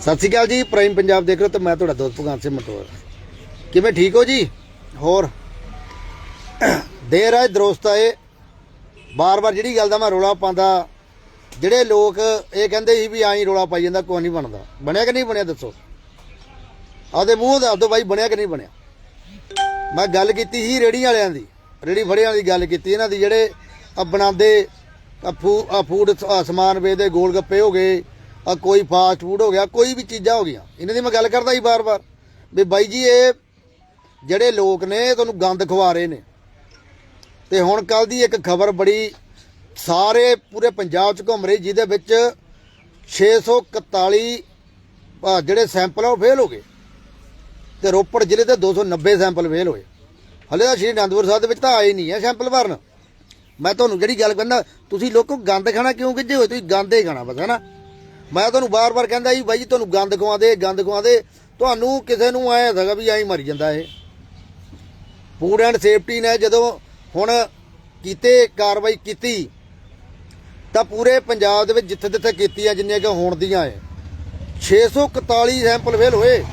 ਸਤਿ ਸ਼੍ਰੀ ਅਕਾਲ ਜੀ, ਪ੍ਰਾਈਮ ਪੰਜਾਬ ਦੇਖ ਰਹੇ ਹੋ ਤੇ ਮੈਂ ਤੁਹਾਡਾ ਦੋਸਤ ਭਗਵਾਨ ਸਿੰਘ ਮਟੋਰ। ਕਿਵੇਂ ਠੀਕ ਹੋ ਜੀ? ਹੋਰ? ਦੇਰ ਆਏ ਦਰੋਸਤ ਆਏ ਬਾਰ-ਬਾਰ ਜਿਹੜੀ ਗੱਲ ਦਾ ਮੈਂ ਰੋਲਾ ਪਾਉਂਦਾ, ਜਿਹੜੇ ਲੋਕ ਇਹ ਕਹਿੰਦੇ ਸੀ ਵੀ ਆਈ ਰੋਲਾ ਪਾਈ ਜਾਂਦਾ ਕੋਈ ਨਹੀਂ ਬਣਦਾ। ਬਣਿਆ ਕਿ ਨਹੀਂ ਬਣਿਆ, ਦੱਸੋ? ਆਪਦੇ ਮੂੰਹ ਦੱਸ ਦਿਓ ਬਾਈ ਬਣਿਆ ਕਿ ਨਹੀਂ ਬਣਿਆ? ਮੈਂ ਗੱਲ ਕੀਤੀ ਸੀ ਰੇੜੀ ਵਾਲਿਆਂ ਦੀ ਰੇੜੀ ਫੜਿਆਂ ਦੀ ਗੱਲ ਕੀਤੀ, ਇਹਨਾਂ ਦੀ ਜਿਹੜੇ ਆ ਬਣਾਉਂਦੇ ਆ ਫੂ ਫੂਡ ਸਮਾਨ ਵੇਚਦੇ ਗੋਲ ਗੱਪੇ ਹੋ ਗਏ ਆ ਕੋਈ ਫਾਸਟ ਫੂਡ ਹੋ ਗਿਆ, ਕੋਈ ਵੀ ਚੀਜ਼ਾਂ ਹੋ ਗਈਆਂ। ਇਹਨਾਂ ਦੀ ਮੈਂ ਗੱਲ ਕਰਦਾ ਸੀ ਬਾਰ-ਬਾਰ। ਵੀ ਬਾਈ ਜੀ, ਇਹ ਜਿਹੜੇ ਲੋਕ ਨੇ ਤੁਹਾਨੂੰ ਗੰਦ ਖਵਾ ਰਹੇ ਨੇ। ਤੇ ਹੁਣ ਕੱਲ ਦੀ ਇੱਕ ਖਬਰ ਬੜੀ ਸਾਰੇ ਪੂਰੇ ਪੰਜਾਬ 'ਚ ਘੁੰਮ ਰਹੀ, ਜਿਹਦੇ ਵਿੱਚ 641 ਆ ਜਿਹੜੇ ਸੈਂਪਲ ਆ, ਉਹ ਫੇਲ ਹੋ ਗਏ। ਤੇ ਰੋਪੜ ਜ਼ਿਲ੍ਹੇ ਦੇ 290 ਸੈਂਪਲ ਫੇਲ ਹੋਏ। ਹਲੇ ਤਾਂ ਸ਼੍ਰੀ ਅਨੰਦਪੁਰ ਸਾਹਿਬ ਦੇ ਵਿੱਚ ਤਾਂ ਆਏ ਨਹੀਂ ਹੈ ਸੈਂਪਲ ਭਰਨ। ਮੈਂ ਤੁਹਾਨੂੰ ਜਿਹੜੀ ਗੱਲ ਕਹਿੰਦਾ ਤੁਸੀਂ ਲੋਕੋ ਗੰਦ ਖਾਣਾ ਕਿਉਂ ਗਿੱਜੇ ਹੋਏ? ਤੁਸੀਂ ਗੰਦ ਹੀ ਖਾਣਾ ਬਸ, ਹੈ ਨਾ? ਮੈਂ ਤੁਹਾਨੂੰ ਬਾਰ-ਬਾਰ ਕਹਿੰਦਾ ਜੀ, ਬਾਈ ਜੀ, ਤੁਹਾਨੂੰ ਗੰਦ ਖਵਾਉਂਦੇ ਗੰਦ ਖਵਾਉਂਦੇ। ਤੁਹਾਨੂੰ ਕਿਸੇ ਨੂੰ ਐ ਹੈਗਾ ਵੀ ਐਂ ਮਰੀ ਜਾਂਦਾ ਇਹ। ਫੂਡ ਐਂਡ ਸੇਫਟੀ ਨੇ ਜਦੋਂ ਹੁਣ ਕੀਤੇ, ਕਾਰਵਾਈ ਕੀਤੀ, ਤਾਂ ਪੂਰੇ ਪੰਜਾਬ ਦੇ ਵਿੱਚ ਜਿੱਥੇ ਜਿੱਥੇ ਕੀਤੀ ਆ ਜਿੰਨੀਆਂ ਕਿ ਹੋਣ ਦੀਆਂ ਐ। 641 ਸੈਂਪਲ ਫੇਲ ਹੋਏ।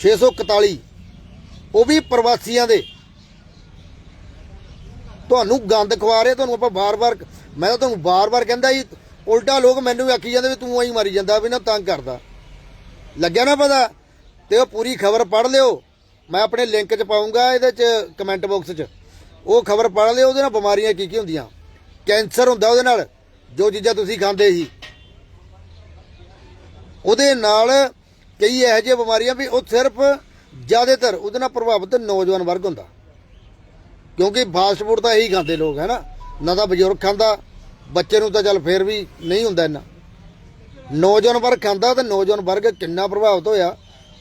641 ਉਹ ਵੀ ਪ੍ਰਵਾਸੀਆਂ ਦੇ। ਤੁਹਾਨੂੰ ਗੰਦ ਖਵਾ ਰਹੇ, ਤੁਹਾਨੂੰ ਆਪਾਂ ਬਾਰ-ਬਾਰ, ਮੈਂ ਤਾਂ ਤੁਹਾਨੂੰ ਬਾਰ-ਬਾਰ ਕਹਿੰਦਾ ਜੀ ਉਲਟਾ ਲੋਕ ਮੈਨੂੰ ਵੀ ਆਖੀ ਜਾਂਦੇ ਵੀ ਤੂੰ ਐਂ ਮਾਰੀ ਜਾਂਦਾ ਵੀ ਨਾ ਤੰਗ ਕਰਦਾ। ਲੱਗਿਆ ਨਾ ਪਤਾ? ਤੇ ਉਹ ਪੂਰੀ ਖਬਰ ਪੜ੍ਹ ਲਿਓ। ਮੈਂ ਆਪਣੇ ਲਿੰਕ 'ਚ ਪਾਉਂਗਾ ਇਹਦੇ 'ਚ ਕਮੈਂਟ ਬਾਕਸ 'ਚ। ਉਹ ਖਬਰ ਪੜ੍ਹ ਲਿਓ, ਉਹਦੇ ਨਾਲ ਬਿਮਾਰੀਆਂ ਕੀ ਕੀ ਹੁੰਦੀਆਂ। ਕੈਂਸਰ ਹੁੰਦਾ ਉਹਦੇ ਨਾਲ, ਜੋ ਚੀਜ਼ਾਂ ਤੁਸੀਂ ਖਾਂਦੇ ਸੀ। ਉਹਦੇ ਨਾਲ ਕਈ ਇਹੋ ਜਿਹੀਆਂ ਬਿਮਾਰੀਆਂ ਵੀ ਉਹ ਸਿਰਫ ਜ਼ਿਆਦਾਤਰ ਉਹਦੇ ਨਾਲ ਪ੍ਰਭਾਵਿਤ ਨੌਜਵਾਨ ਵਰਗ ਹੁੰਦਾ। ਕਿਉਂਕਿ ਫਾਸਟ ਫੂਡ ਤਾਂ ਇਹੀ ਖਾਂਦੇ ਲੋਕ, ਹੈ ਨਾ? ਨਾ ਤਾਂ ਬਜ਼ੁਰਗ ਖਾਂਦਾ ਬੱਚੇ ਨੂੰ ਤਾਂ ਚੱਲ ਫੇਰ ਵੀ ਨਹੀਂ ਹੁੰਦਾ ਇੰਨਾ। ਨੌਜਵਾਨ ਵਰਗ ਖਾਂਦਾ ਤੇ ਨੌਜਵਾਨ ਵਰਗ ਕਿੰਨਾ ਪ੍ਰਭਾਵਿਤ ਹੋਇਆ,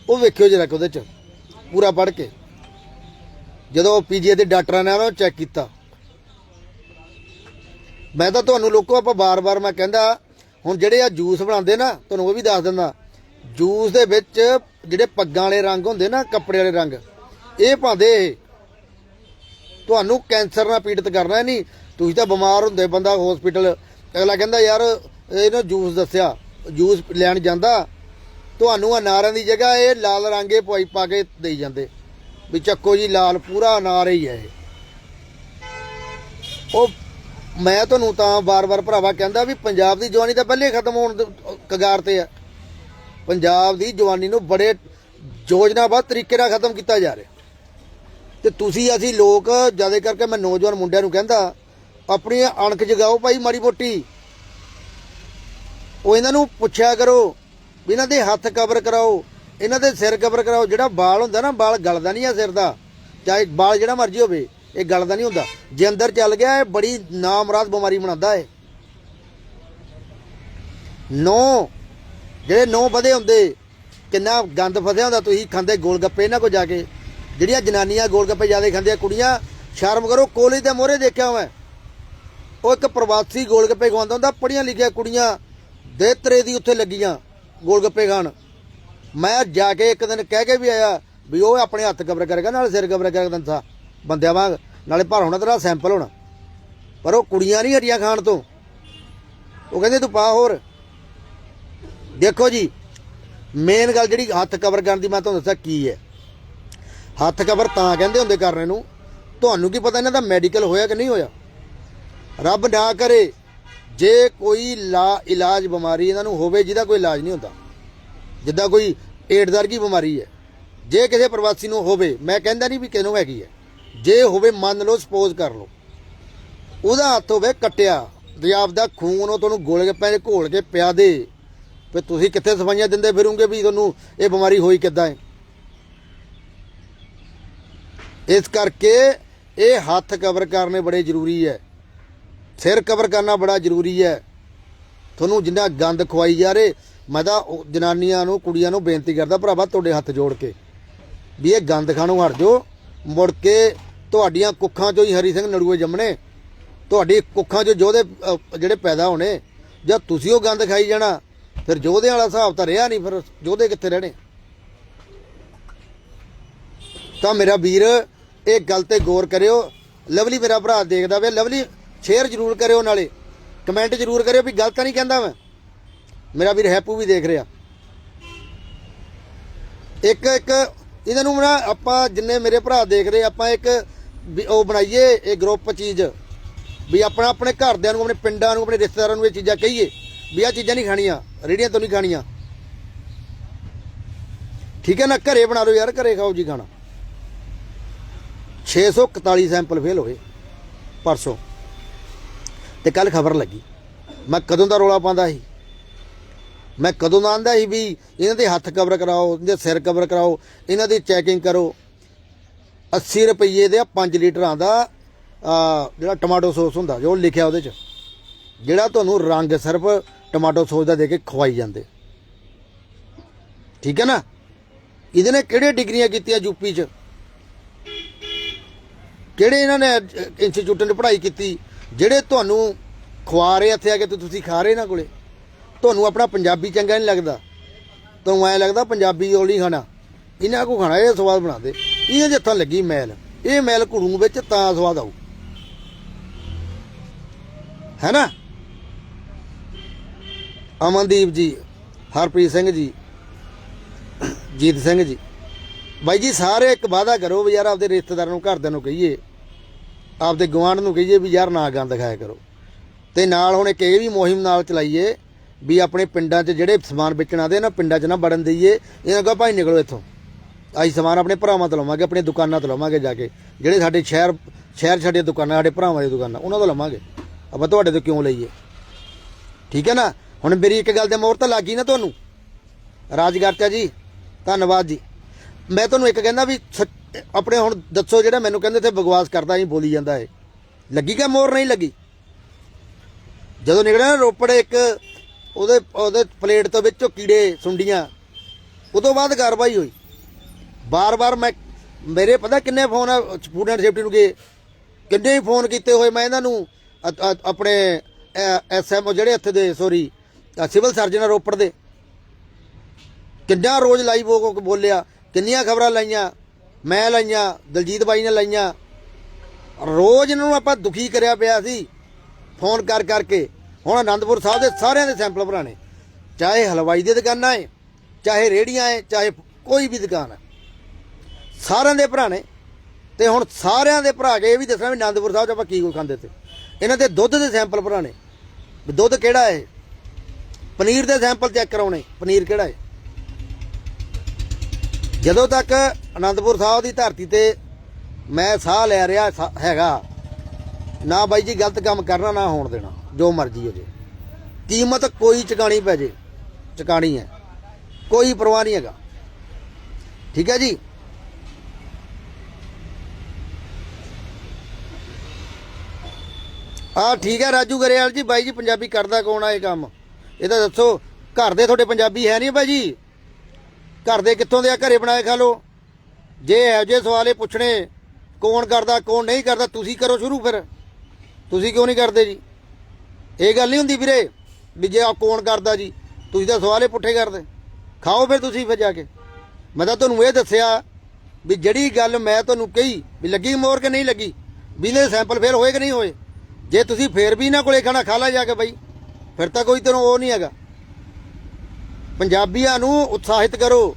ਉਹ ਵੇਖਿਓ ਜਰਾ ਉਹਦੇ ਚ, ਪੂਰਾ ਪੜ੍ਹ ਕੇ। ਜਦੋਂ ਪੀਜੀਏ ਦੇ ਡਾਕਟਰਾਂ ਨੇ ਉਹਨੂੰ ਚੈੱਕ ਕੀਤਾ। ਮੈਂ ਤਾਂ ਤੁਹਾਨੂੰ ਲੋਕੋ ਆਪਾਂ ਬਾਰ-ਬਾਰ ਮੈਂ ਕਹਿੰਦਾ, ਹੁਣ ਜਿਹੜੇ ਆ ਜੂਸ ਬਣਾਉਂਦੇ ਨਾ, ਤੁਹਾਨੂੰ ਉਹ ਵੀ ਦੱਸ ਦਿੰਦਾ। ਜੂਸ ਦੇ ਵਿੱਚ ਜਿਹੜੇ ਪੱਗਾਂ ਵਾਲੇ ਰੰਗ ਹੁੰਦੇ ਨਾ, ਕੱਪੜੇ ਵਾਲੇ ਰੰਗ, ਇਹ ਪਾਉਂਦੇ। ਇਹ ਤੁਹਾਨੂੰ ਕੈਂਸਰ ਨਾਲ ਪੀੜਤ ਕਰਨਾ ਨਹੀਂ ਤੁਸੀਂ ਤਾਂ ਬਿਮਾਰ ਹੁੰਦੇ ਬੰਦਾ ਹਸਪੀਟਲ ਅਗਲਾ ਕਹਿੰਦਾ ਯਾਰ ਇਹਨੂੰ ਜੂਸ ਦੱਸਿਆ ਜੂਸ ਲੈਣ ਜਾਂਦਾ, ਤੁਹਾਨੂੰ ਅਨਾਰਾਂ ਦੀ ਜਗ੍ਹਾ ਇਹ ਲਾਲ ਰੰਗੇ ਪਵਾਈ ਪਾ ਕੇ ਦੇਈ ਜਾਂਦੇ। ਵੀ ਚੱਕੋ ਜੀ, ਲਾਲ ਪੂਰਾ ਅਨਾਰ ਹੀ ਹੈ ਇਹ। ਉਹ ਮੈਂ ਤੁਹਾਨੂੰ ਤਾਂ ਬਾਰ-ਬਾਰ ਭਰਾਵਾ ਕਹਿੰਦਾ ਵੀ ਪੰਜਾਬ ਦੀ ਜਵਾਨੀ ਤਾਂ ਪਹਿਲੇ ਖਤਮ ਹੋਣ ਦੇ ਕਗਾਰ ਤੇ ਆ। ਪੰਜਾਬ ਦੀ ਜਵਾਨੀ ਨੂੰ ਬੜੇ ਯੋਜਨਾਬੱਧ ਤਰੀਕੇ ਨਾਲ ਖਤਮ ਕੀਤਾ ਜਾ ਰਿਹਾ। ਤੇ ਤੁਸੀਂ ਅਸੀਂ ਲੋਕ, ਜ਼ਿਆਦਾ ਕਰਕੇ ਮੈਂ ਨੌਜਵਾਨ ਮੁੰਡਿਆਂ ਨੂੰ ਕਹਿੰਦਾ ਆਪਣੀ ਅਣਖ ਜਗਾਓ ਭਾਈ ਮਾੜੀ ਮੋਟੀ। ਉਹ ਇਹਨਾਂ ਨੂੰ ਪੁੱਛਿਆ ਕਰੋ ਵੀ ਇਹਨਾਂ ਦੇ ਹੱਥ ਕਵਰ ਕਰਾਓ, ਇਹਨਾਂ ਦੇ ਸਿਰ ਕਵਰ ਕਰਾਓ। ਜਿਹੜਾ ਬਾਲ ਹੁੰਦਾ ਨਾ, ਬਾਲ ਗਲਦਾ ਨਹੀਂ ਆ ਸਿਰ ਦਾ। ਚਾਹੇ ਬਾਲ ਜਿਹੜਾ ਮਰਜ਼ੀ ਹੋਵੇ, ਇਹ ਗਲਦਾ ਨਹੀਂ ਹੁੰਦਾ। ਜੇ ਅੰਦਰ ਚੱਲ ਗਿਆ, ਇਹ ਬੜੀ ਨਾਮਰਾਦ ਬਿਮਾਰੀ ਬਣਾਉਂਦਾ ਹੈ ਨੌ, ਜਿਹੜੇ ਨੌ ਵਧੇ ਹੁੰਦੇ, ਕਿੰਨਾ ਗੰਦ ਫਸਿਆ ਹੁੰਦਾ ਤੁਸੀਂ ਖਾਂਦੇ ਗੋਲ ਗੱਪੇ ਇਹਨਾਂ ਕੋ ਜਾ ਕੇ। ਜਿਹੜੀਆਂ ਜਨਾਨੀਆਂ ਗੋਲ ਗੱਪੇ ਜ਼ਿਆਦਾ ਖਾਂਦੀਆਂ, ਕੁੜੀਆਂ ਸ਼ਰਮ ਕਰੋ, ਕੋਲੀ ਦੇ ਮੋਹਰੇ ਦੇਖਿਆ ਮੈਂ ਉਹ ਇੱਕ ਪ੍ਰਵਾਸੀ ਗੋਲਗੱਪੇ ਖਵਾਉਂਦਾ ਹੁੰਦਾ ਪੜੀਆਂ ਲਿਖੀਆਂ ਕੁੜੀਆਂ ਦੇ ਤਰੇ ਦੀ ਉੱਥੇ ਲੱਗੀਆਂ ਗੋਲਗੱਪੇ ਖਾਣ। ਮੈਂ ਜਾ ਕੇ ਇੱਕ ਦਿਨ ਕਹਿ ਕੇ ਵੀ ਆਇਆ ਵੀ ਉਹ ਆਪਣੇ ਹੱਥ ਕਬਰ ਕਰੇਗਾ, ਨਾਲ ਸਿਰ ਕਬਰ ਕਰੇਗਾ ਦੰਸਾ ਬੰਦਿਆਂ ਵਾਂਗ, ਨਾਲੇ ਭਰ ਹੋਣਾ ਤੇਰਾ ਸੈਂਪਲ ਹੋਣਾ। ਪਰ ਉਹ ਕੁੜੀਆਂ ਨਹੀਂ ਹਰੀਆਂ ਖਾਣ ਤੋਂ। ਉਹ ਕਹਿੰਦੇ, ਤੂੰ ਪਾ ਹੋਰ। ਦੇਖੋ ਜੀ ਮੇਨ ਗੱਲ ਜਿਹੜੀ ਹੱਥ ਕਵਰ ਕਰਨ ਦੀ ਮੈਂ ਤੁਹਾਨੂੰ ਦੱਸਿਆ ਕੀ ਹੈ। ਹੱਥ ਕਵਰ ਤਾਂ ਕਹਿੰਦੇ ਹੁੰਦੇ ਕਰਨੇ ਨੂੰ। ਤੁਹਾਨੂੰ ਕੀ ਪਤਾ ਇਹਨਾਂ ਦਾ ਮੈਡੀਕਲ ਹੋਇਆ ਕਿ ਨਹੀਂ ਹੋਇਆ? ਰੱਬ ਨਾ ਕਰੇ, ਜੇ ਕੋਈ ਲਾ ਇਲਾਜ ਬਿਮਾਰੀ ਇਹਨਾਂ ਨੂੰ ਹੋਵੇ, ਜਿਹਦਾ ਕੋਈ ਇਲਾਜ ਨਹੀਂ ਹੁੰਦਾ। ਜਿੱਦਾਂ ਕੋਈ ਏਡਜ਼ ਵਰਗੀ ਬਿਮਾਰੀ ਹੈ। ਜੇ ਕਿਸੇ ਪ੍ਰਵਾਸੀ ਨੂੰ ਹੋਵੇ, ਮੈਂ ਕਹਿੰਦਾ ਨਹੀਂ ਵੀ ਕਿਹਨੂੰ ਹੈਗੀ ਹੈ। ਜੇ ਹੋਵੇ, ਮੰਨ ਲਓ, ਸਪੋਜ਼ ਕਰ ਲਓ। ਉਹਦਾ ਹੱਥ ਹੋਵੇ ਕੱਟਿਆ, ਤੇ ਆਪਦਾ ਖੂਨ ਉਹ ਤੁਹਾਨੂੰ ਗੋਲ ਕੇ ਪੈ ਘੋਲ ਕੇ ਪਿਆ ਦੇ। ਫਿਰ ਤੁਸੀਂ ਕਿੱਥੇ ਸਫਾਈਆਂ ਦਿੰਦੇ ਫਿਰੋਗੇ ਵੀ ਤੁਹਾਨੂੰ ਇਹ ਬਿਮਾਰੀ ਹੋਈ ਕਿੱਦਾਂ ਹੈ? ਇਸ ਕਰਕੇ ਇਹ ਹੱਥ ਕਵਰ ਕਰਨੇ ਬੜੇ ਜ਼ਰੂਰੀ ਹੈ। ਸਿਰ ਕਵਰ ਕਰਨਾ ਬੜਾ ਜ਼ਰੂਰੀ ਹੈ। ਤੁਹਾਨੂੰ ਜਿੰਨਾ ਗੰਦ ਖਵਾਈ ਜਾ ਰਹੇ, ਮੈਂ ਤਾਂ ਜਨਾਨੀਆਂ ਨੂੰ, ਕੁੜੀਆਂ ਨੂੰ ਬੇਨਤੀ ਕਰਦਾ ਭਰਾਵਾ ਤੁਹਾਡੇ ਹੱਥ ਜੋੜ ਕੇ। ਵੀ ਇਹ ਗੰਦ ਖਾਣੋਂ ਹਟ ਜਾਓ। ਮੁੜ ਕੇ ਤੁਹਾਡੀਆਂ ਕੁੱਖਾਂ ਚੋਂ ਹੀ ਹਰੀ ਸਿੰਘ ਨੜੂਏ ਜੰਮਣੇ। ਤੁਹਾਡੀ ਕੁੱਖਾਂ ਚੋਂ ਜੋਧੇ ਜਿਹੜੇ ਪੈਦਾ ਹੋਣੇ, ਜਾਂ ਤੁਸੀਂ ਉਹ ਗੰਦ ਖਾਈ ਜਾਣਾ, ਫਿਰ ਜੋਧੇ ਵਾਲਾ ਹਿਸਾਬ ਤਾਂ ਰਿਹਾ ਨਹੀਂ, ਫਿਰ ਜੋਧੇ ਕਿੱਥੇ ਰਹਿਣੇ? ਤਾਂ ਮੇਰਾ ਵੀਰ, ਇਹ ਗੱਲ ਤੇ ਗੌਰ ਕਰਿਓ। ਲਵਲੀ ਮੇਰਾ ਭਰਾ ਦੇਖਦਾ ਵੇ ਲਵਲੀ ਸ਼ੇਅਰ ਜ਼ਰੂਰ ਕਰਿਓ ਨਾਲੇ। ਕਮੈਂਟ ਜ਼ਰੂਰ ਕਰਿਓ ਵੀ ਗਲਤ ਤਾਂ ਨਹੀਂ ਕਹਿੰਦਾ ਮੈਂ। ਮੇਰਾ ਵੀਰ ਹੈਪੂ ਵੀ ਦੇਖ ਰਿਹਾ। ਇੱਕ ਇੱਕ, ਇਹਨਾਂ ਨੂੰ ਨਾ ਆਪਾਂ ਜਿੰਨੇ ਮੇਰੇ ਭਰਾ ਦੇਖ ਰਹੇ ਆਪਾਂ ਇੱਕ ਵੀ ਉਹ ਬਣਾਈਏ, ਇਹ ਗਰੁੱਪ ਚੀਜ਼। ਵੀ ਆਪਣਾ ਆਪਣੇ ਘਰਦਿਆਂ ਨੂੰ, ਆਪਣੇ ਪਿੰਡਾਂ ਨੂੰ, ਆਪਣੇ ਰਿਸ਼ਤੇਦਾਰਾਂ ਨੂੰ ਇਹ ਚੀਜ਼ਾਂ ਕਹੀਏ, ਵੀ ਆਹ ਚੀਜ਼ਾਂ ਨਹੀਂ ਖਾਣੀਆਂ ਰੇੜੀਆਂ ਤੋਂ ਨਹੀਂ ਖਾਣੀਆਂ। ਠੀਕ ਹੈ ਨਾ? ਘਰੇ ਬਣਾ ਲਓ ਯਾਰ, ਘਰੇ ਖਾਓ ਜੀ ਖਾਣਾ। 641 ਸੈਂਪਲ ਫੇਲ ਹੋਏ, ਪਰਸੋਂ। ਤੇ ਕੱਲ ਖਬਰ ਲੱਗੀ। ਮੈਂ ਕਦੋਂ ਦਾ ਰੋਲਾ ਪਾਉਂਦਾ ਸੀ? ਮੈਂ ਕਦੋਂ ਦਾ ਆਂਦਾ ਸੀ ਵੀ ਇਹਨਾਂ ਦੇ ਹੱਥ ਕਵਰ ਕਰਾਓ, ਇਹਨਾਂ ਦੇ ਸਿਰ ਕਵਰ ਕਰਾਓ, ਇਹਨਾਂ ਦੀ ਚੈਕਿੰਗ ਕਰੋ। 80 ਰੁਪਏ ਦੇ 5 ਲੀਟਰਾਂ ਦਾ ਜਿਹੜਾ ਟਮਾਟੋ ਸੌਸ ਹੁੰਦਾ, ਜੋ ਲਿਖਿਆ ਉਹਦੇ ਚ, ਜਿਹੜਾ ਤੁਹਾਨੂੰ ਰੰਗ ਸਿਰਫ ਟਮਾਟੋ ਸੌਸ ਦਾ ਦੇ ਕੇ ਖਵਾਈ ਜਾਂਦੇ। ਠੀਕ ਹੈ ਨਾ? ਇਹਦੇ ਨੇ ਕਿਹੜੇ ਡਿਗਰੀਆਂ ਕੀਤੀਆਂ ਯੂਪੀ ਚ? ਕਿਹੜੇ ਇਹਨਾਂ ਨੇ ਇੰਸਟੀਚਿਊਟਾਂ 'ਚ ਪੜ੍ਹਾਈ ਕੀਤੀ? ਜਿਹੜੇ ਤੁਹਾਨੂੰ ਖਵਾ ਰਹੇ ਇੱਥੇ ਆ ਕੇ ਤੁਸੀਂ ਖਾ ਰਹੇ ਇਹਨਾਂ ਕੋਲੇ, ਤੁਹਾਨੂੰ ਆਪਣਾ ਪੰਜਾਬੀ ਚੰਗਾ ਨਹੀਂ ਲੱਗਦਾ। ਤੁਹਾਨੂੰ ਐ ਲੱਗਦਾ ਪੰਜਾਬੀ ਉਹ ਖਾਣਾ। ਇਹਨਾਂ ਕੋ ਖਾਣਾ, ਇਹ ਸਵਾਦ ਬਣਾਦੇ ਇਹਦੇ ਜਿੱਥੋਂ ਲੱਗੀ ਮੈਲ। ਇਹ ਮੈਲ ਘੜੂ ਵਿੱਚ ਤਾਂ ਸਵਾਦ ਆਉ ਹੈ ਨਾ? ਅਮਨਦੀਪ ਜੀ, ਹਰਪ੍ਰੀਤ ਸਿੰਘ ਜੀ, ਜੀਤ ਸਿੰਘ ਜੀ। ਬਾਈ ਜੀ, ਸਾਰੇ ਇੱਕ ਵਾਅਦਾ ਕਰੋ ਵੀ ਯਾਰ ਆਪਦੇ ਰਿਸ਼ਤੇਦਾਰਾਂ ਨੂੰ, ਘਰਦਿਆਂ ਨੂੰ ਕਹੀਏ ਆਪਦੇ ਗਵਾਂਢ ਨੂੰ ਕਹੀਏ ਵੀ ਯਾਰ ਨਾ ਗੰਦ ਖਾਇਆ ਕਰੋ। ਤੇ ਨਾਲ ਹੁਣ ਇੱਕ ਇਹ ਵੀ ਮੁਹਿੰਮ ਨਾਲ ਚਲਾਈਏ ਵੀ ਆਪਣੇ ਪਿੰਡਾਂ 'ਚ ਜਿਹੜੇ ਸਮਾਨ ਵੇਚਣ ਆਦੇ ਨਾ, ਪਿੰਡਾਂ 'ਚ ਨਾ ਵੜਨ ਦਈਏ। ਇਹਨਾਂ ਕਹੋ ਭਾਈ ਨਿਕਲੋ ਇੱਥੋਂ। ਅਸੀਂ ਸਮਾਨ ਆਪਣੇ ਭਰਾਵਾਂ ਤੋਂ ਲਵਾਂਗੇ, ਆਪਣੀਆਂ ਦੁਕਾਨਾਂ ਤੋਂ ਲਵਾਂਗੇ ਜਾ ਕੇ। ਜਿਹੜੇ ਸਾਡੇ ਸ਼ਹਿਰ ਸ਼ਹਿਰ ਸਾਡੀਆਂ ਦੁਕਾਨਾਂ, ਸਾਡੇ ਭਰਾਵਾਂ ਦੀਆਂ ਦੁਕਾਨਾਂ, ਉਹਨਾਂ ਤੋਂ ਲਵਾਂਗੇ। ਆਪਾਂ ਤੁਹਾਡੇ ਤੋਂ ਕਿਉਂ ਲਈਏ? ਠੀਕ ਹੈ ਨਾ? ਹੁਣ ਮੇਰੀ ਇੱਕ ਗੱਲ ਤੇ ਮੋਹਰ ਤਾਂ ਲੱਗੀ ਨਾ ਤੁਹਾਨੂੰ। ਰਾਜਗਰਚਾ ਜੀ, ਧੰਨਵਾਦ ਜੀ। ਮੈਂ ਤੁਹਾਨੂੰ ਇੱਕ ਕਹਿੰਦਾ ਵੀ ਸੱਚ- ਆਪਣੇ ਹੁਣ ਦੱਸੋ ਜਿਹੜਾ ਮੈਨੂੰ ਕਹਿੰਦੇ ਤੇ ਬਗਵਾਸ ਕਰਦਾ ਨਹੀਂ ਬੋਲੀ ਜਾਂਦਾ ਏ ਲੱਗੀ ਕਿ ਮੋਰ ਨਹੀਂ ਲੱਗੀ। ਜਦੋਂ ਨਿਕਲਿਆ ਨਾ ਰੋਪੜ ਇੱਕ, ਉਹਦੇ ਉਹਦੇ ਪਲੇਟ ਤੋਂ ਵਿੱਚੋਂ ਕੀੜੇ, ਸੁੰਡੀਆਂ, ਉਦੋਂ ਬਾਅਦ ਕਾਰਵਾਈ ਹੋਈ। ਬਾਰ-ਬਾਰ ਮੈਂ, ਮੇਰੇ ਪਤਾ ਕਿੰਨੇ ਫੋਨ ਆ ਫੂਡ ਸੇਫਟੀ ਨੂੰ ਗਏ ਕਿੰਨੇ ਹੀ ਫੋਨ ਕੀਤੇ ਹੋਏ, ਮੈਂ ਇਹਨਾਂ ਨੂੰ ਅ- ਅ- ਆਪਣੇ ਐਸਐਮਓ ਜਿਹੜੇ ਇੱਥੇ ਦੇ ਸੋਰੀ ਸਿਵਲ ਸਰਜਨ ਆ ਰੋਪੜ ਦੇ। ਕਿੰਨਾ ਰੋਜ਼ ਲਾਈਵ ਹੋ ਕੇ ਬੋਲਿਆ, ਕਿੰਨੀਆਂ ਖਬਰਾਂ ਲਾਈਆਂ ਮੈਂ ਲਾਈਆਂ, ਦਲਜੀਤ ਬਾਈ ਨੇ ਲਾਈਆਂ। ਰੋਜ਼ ਇਹਨਾਂ ਨੂੰ ਆਪਾਂ ਦੁਖੀ ਕਰਿਆ ਪਿਆ ਸੀ, ਫੋਨ ਕਰ ਕਰਕੇ। ਹੁਣ ਆਨੰਦਪੁਰ ਸਾਹਿਬ ਦੇ ਸਾਰਿਆਂ ਦੇ ਸੈਂਪਲ ਭਰਾਣੇ। ਚਾਹੇ ਹਲਵਾਈ ਦੀ ਦੁਕਾਨਾਂ ਹੈ ਚਾਹੇ ਰੇੜੀਆਂ ਹੈ ਚਾਹੇ ਕੋਈ ਵੀ ਦੁਕਾਨ ਹੈ ਸਾਰਿਆਂ ਦੇ ਭਰਾਣੇ। ਤੇ ਹੁਣ ਸਾਰਿਆਂ ਦੇ ਭਰਾ ਕੇ ਇਹ ਵੀ ਦੱਸਣਾ ਵੀ ਆਨੰਦਪੁਰ ਸਾਹਿਬ 'ਚ ਆਪਾਂ ਕੀ ਕੁਝ ਖਾਂਦੇ ਤੇ। ਇਹਨਾਂ ਦੇ ਦੁੱਧ ਦੇ ਸੈਂਪਲ ਭਰਾਣੇ। ਵੀ ਦੁੱਧ ਕਿਹੜਾ ਹੈ ਪਨੀਰ ਦੇ ਸੈਂਪਲ ਚੈੱਕ ਕਰਾਉਣੇ। ਪਨੀਰ ਕਿਹੜਾ ਹੈ ਜਦੋਂ ਤੱਕ ਆਨੰਦਪੁਰ ਸਾਹਿਬ ਦੀ ਧਰਤੀ ਤੇ ਮੈਂ ਸਾਹ ਲੈ ਰਿਹਾ ਸਾ- ਹੈਗਾ, ਨਾ ਬਾਈ ਜੀ ਗਲਤ ਕੰਮ ਕਰਨਾ, ਨਾ ਹੋਣ ਦੇਣਾ, ਜੋ ਮਰਜ਼ੀ ਹੋ ਜੇ। ਕੀਮਤ ਕੋਈ ਚਕਾਣੀ ਪੈ ਜੇ, ਚਕਾਣੀ ਹੈ, ਕੋਈ ਪਰਵਾਹ ਨਹੀਂ ਹੈਗਾ। ਠੀਕ ਹੈ ਜੀ? ਆ ਠੀਕ ਹੈ, ਰਾਜੂ ਗਰੇਵਾਲ ਜੀ, ਬਾਈ ਜੀ ਪੰਜਾਬੀ ਕਰਦਾ ਕੌਣ ਆ ਇਹ ਕੰਮ? ਇਹ ਤਾਂ ਦੱਸੋ, ਘਰ ਦੇ ਤੁਹਾਡੇ ਪੰਜਾਬੀ ਹੈ ਨਹੀਂ ਬਾਈ ਜੀ? ਘਰ ਦੇ ਕਿੱਥੋਂ ਦੇ ਆ? ਘਰੇ ਬਣਾਏ ਖਾ ਲੋ ਜੇ ਇਹੋ ਜਿਹੇ ਸਵਾਲੇ ਪੁੱਛਣੇ, ਕੌਣ ਕਰਦਾ, ਕੌਣ ਨਹੀਂ ਕਰਦਾ, ਤੁਸੀਂ ਕਰੋ ਸ਼ੁਰੂ ਫਿਰ। ਤੁਸੀਂ ਕਿਉਂ ਨਹੀਂ ਕਰਦੇ ਜੀ? ਇਹ ਗੱਲ ਨਹੀਂ ਹੁੰਦੀ ਵੀਰੇ ਵੀ ਜੇ ਆ ਕੌਣ ਕਰਦਾ ਜੀ? ਤੁਸੀਂ ਤਾਂ ਸਵਾਲ ਸਵਾਲੇ ਪੁੱਠੇ ਕਰਦੇ। ਖਾਓ ਫਿਰ ਤੁਸੀਂ ਫਿਰ ਜਾ ਕੇ। ਮੈਂ ਤਾਂ ਤੁਹਾਨੂੰ ਇਹ ਦੱਸਿਆ ਵੀ ਜਿਹੜੀ ਗੱਲ ਮੈਂ ਤੁਹਾਨੂੰ ਕਹੀ ਵੀ ਲੱਗੀ ਮੋਰ ਕਿ ਨਹੀਂ ਲੱਗੀ, ਵੀ ਇਹਦੇ ਸੈਂਪਲ ਫੇਰ ਹੋਏ ਕਿ ਨਹੀਂ ਹੋਏ? ਜੇ ਤੁਸੀਂ ਫੇਰ ਵੀ ਇਹਨਾਂ ਕੋਲੇ ਖਾਣਾ ਖਾ ਲਾ ਜਾ ਕੇ ਬਈ, ਫਿਰ ਤਾਂ ਕੋਈ ਤੈਨੂੰ ਉਹ ਨਹੀਂ ਹੈਗਾ। ਪੰਜਾਬੀਆਂ ਨੂੰ ਉਤਸ਼ਾਹਿਤ ਕਰੋ।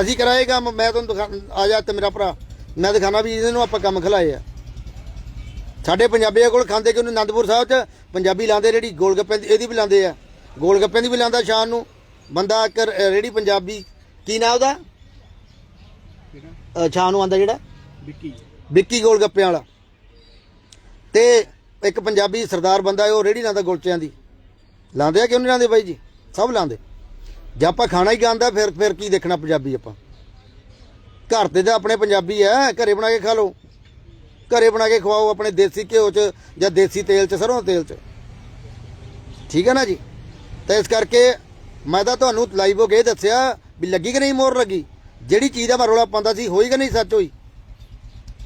ਅਸੀਂ ਕਰਾਏ ਕੰਮ ਮੈਂ ਤੁਹਾਨੂੰ ਦਿਖਾ ਆ ਜਾ ਤੇ ਮੇਰਾ ਭਰਾ। ਮੈਂ ਦਿਖਾਣਾ ਵੀ ਇਹਨਾਂ ਨੂੰ ਆਪਾਂ ਕੰਮ ਖਿਲਾਏ ਆ। ਸਾਡੇ ਪੰਜਾਬੀਆਂ ਕੋਲ ਖਾਂਦੇ ਕਿ ਉਹਨੂੰ ਅਨੰਦਪੁਰ ਸਾਹਿਬ 'ਚ ਪੰਜਾਬੀ ਲਾਉਂਦੇ ਜਿਹੜੀ ਗੋਲ ਗੱਪੇ ਦੀ ਇਹਦੀ ਵੀ ਲਾਉਂਦੇ ਆ। ਗੋਲ ਗੱਪਿਆਂ ਦੀ ਵੀ ਲਾਉਂਦਾ ਸ਼ਾਨ ਨੂੰ। ਬੰਦਾ ਇੱਕ ਰੇੜੀ ਪੰਜਾਬੀ ਕੀ ਨਾਮ ਉਹਦਾ? ਸ਼ਾਨ ਨੂੰ ਆਂਦਾ ਜਿਹੜਾ? ਵਿੱਕੀ। ਵਿੱਕੀ ਗੋਲ ਗੱਪਿਆਂ ਵਾਲਾ। ਤੇ ਇੱਕ ਪੰਜਾਬੀ ਸਰਦਾਰ ਬੰਦਾ ਹੈ ਉਹ ਰੇੜੀ ਲਾਉਂਦਾ ਗੁਲਚਿਆਂ ਦੀ। ਲਾਉਂਦੇ ਆ ਕਿਉਂ ਨਹੀਂ ਲਾਉਂਦੇ ਬਾਈ ਜੀ? ਸਭ ਲਾਉਂਦੇ ਜੇ ਆਪਾਂ ਖਾਣਾ ਹੀ ਗਾਂਦਾ ਫਿਰ ਫਿਰ ਕੀ ਦੇਖਣਾ ਪੰਜਾਬੀ ਆਪਾਂ? ਘਰ ਤੇ ਤਾਂ ਆਪਣੇ ਪੰਜਾਬੀ ਐ ਘਰੇ ਬਣਾ ਕੇ ਖਾ ਲਓ। ਘਰੇ ਬਣਾ ਕੇ ਖਵਾਓ ਆਪਣੇ ਦੇਸੀ ਘਿਓ 'ਚ ਜਾਂ ਦੇਸੀ ਤੇਲ 'ਚ, ਸਰੋਂ ਤੇਲ 'ਚ। ਠੀਕ ਹੈ ਨਾ ਜੀ? ਤਾਂ ਇਸ ਕਰਕੇ ਮੈਂ ਤਾਂ ਤੁਹਾਨੂੰ ਲਾਈਵ ਹੋ ਕੇ ਇਹ ਦੱਸਿਆ ਵੀ ਲੱਗੀ ਕਿ ਨਹੀਂ ਮੋਹਰ ਲੱਗੀ? ਜਿਹੜੀ ਚੀਜ਼ ਦਾ ਮੈਂ ਰੋਲਾ ਪਾਉਂਦਾ ਸੀ, ਹੋਈ ਕਿ ਨਹੀਂ ਸੱਚ ਹੋਈ?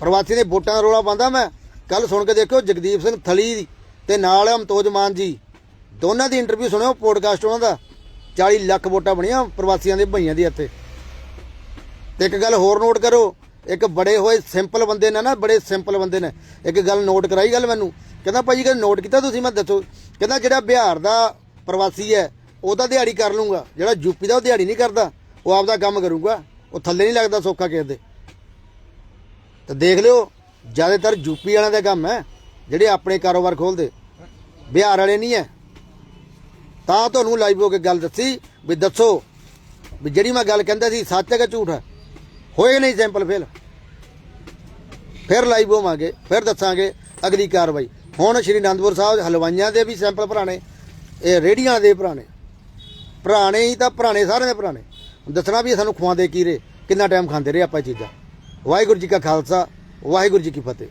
ਪ੍ਰਵਾਸੀ ਦੇ ਵੋਟਾਂ ਦਾ ਰੋਲਾ ਪਾਉਂਦਾ ਮੈਂ। ਕੱਲ ਸੁਣ ਕੇ ਦੇਖਿਓ ਜਗਦੀਪ ਸਿੰਘ ਥਲੀ ਦੀ ਤੇ ਨਾਲ ਅਮਤੋਜ ਮਾਨ ਜੀ। ਦੋਨਾਂ ਦੀ ਇੰਟਰਵਿਊ ਸੁਣਿਓ ਪੋਡਕਾਸਟ ਉਹਨਾਂ ਦਾ। 40 ਲੱਖ ਵੋਟਾਂ ਬਣੀਆਂ ਪ੍ਰਵਾਸੀਆਂ ਦੇ ਭਈਆਂ ਦੀ ਇੱਥੇ। ਤੇ ਇੱਕ ਗੱਲ ਹੋਰ ਨੋਟ ਕਰੋ, ਇੱਕ ਬੜੇ ਹੋਏ ਸਿੰਪਲ ਬੰਦੇ ਨੇ ਨਾ, ਬੜੇ ਸਿੰਪਲ ਬੰਦੇ ਨੇ। ਇੱਕ ਗੱਲ ਨੋਟ ਕਰਾਈ ਗੱਲ ਮੈਨੂੰ, ਕਹਿੰਦਾ ਭਾਜੀ ਕਿ ਨੋਟ ਕੀਤਾ ਤੁਸੀਂ, ਮੈਂ ਦੱਸੋ। ਕਹਿੰਦਾ ਜਿਹੜਾ ਬਿਹਾਰ ਦਾ ਪ੍ਰਵਾਸੀ ਹੈ ਉਹਦਾ ਦਿਹਾੜੀ ਕਰ ਲੂੰਗਾ, ਜਿਹੜਾ ਯੂਪੀ ਦਾ ਉਹ ਦਿਹਾੜੀ ਨਹੀਂ ਕਰਦਾ, ਉਹ ਆਪਦਾ ਕੰਮ ਕਰੂਗਾ, ਉਹ ਥੱਲੇ ਨਹੀਂ ਲੱਗਦਾ ਸੌਖਾ ਕਿਸੇ ਦੇ। ਤਾਂ ਦੇਖ ਲਿਓ, ਜ਼ਿਆਦਾਤਰ ਯੂਪੀ ਵਾਲਿਆਂ ਦਾ ਕੰਮ ਹੈ, ਜਿਹੜੇ ਆਪਣੇ ਕਾਰੋਬਾਰ ਖੋਲਦੇ। ਬਿਹਾਰ ਵਾਲੇ ਨਹੀਂ ਹੈ। ਤਾਂ ਤੁਹਾਨੂੰ ਲਾਈਵ ਹੋ ਕੇ ਗੱਲ ਦੱਸੀ ਵੀ ਦੱਸੋ ਵੀ ਜਿਹੜੀ ਮੈਂ ਗੱਲ ਕਹਿੰਦਾ ਸੀ, ਸੱਚ ਹੈ ਕਿ ਝੂਠ ਹੈ? ਹੋਏ ਨਹੀਂ ਸੈਂਪਲ ਫੇਲ ਫਿਰ ਲਾਈਵ ਹੋਵਾਂਗੇ, ਫਿਰ ਦੱਸਾਂਗੇ ਅਗਲੀ ਕਾਰਵਾਈ। ਹੁਣ ਸ਼੍ਰੀ ਅਨੰਦਪੁਰ ਸਾਹਿਬ ਹਲਵਾਈਆਂ ਦੇ ਵੀ ਸੈਂਪਲ ਭਰਾਣੇ ਇਹ ਰੇੜੀਆਂ ਦੇ ਭਰਾਣੇ ਭਰਾਣੇ ਹੀ ਤਾਂ ਭਰਾਣੇ ਸਾਰਿਆਂ ਦੇ ਭਰਾਣੇ ਦੱਸਣਾ ਵੀ ਸਾਨੂੰ ਖਵਾਉਂਦੇ ਕੀ ਰੇ ਕਿੰਨਾ ਟਾਈਮ ਖਾਂਦੇ ਰਹੇ ਆਪਾਂ ਇਹ ਚੀਜ਼ਾਂ? ਵਾਹਿਗੁਰੂ ਜੀ ਕਾ ਖਾਲਸਾ, ਵਾਹਿਗੁਰੂ ਜੀ ਕੀ ਫਤਿਹ।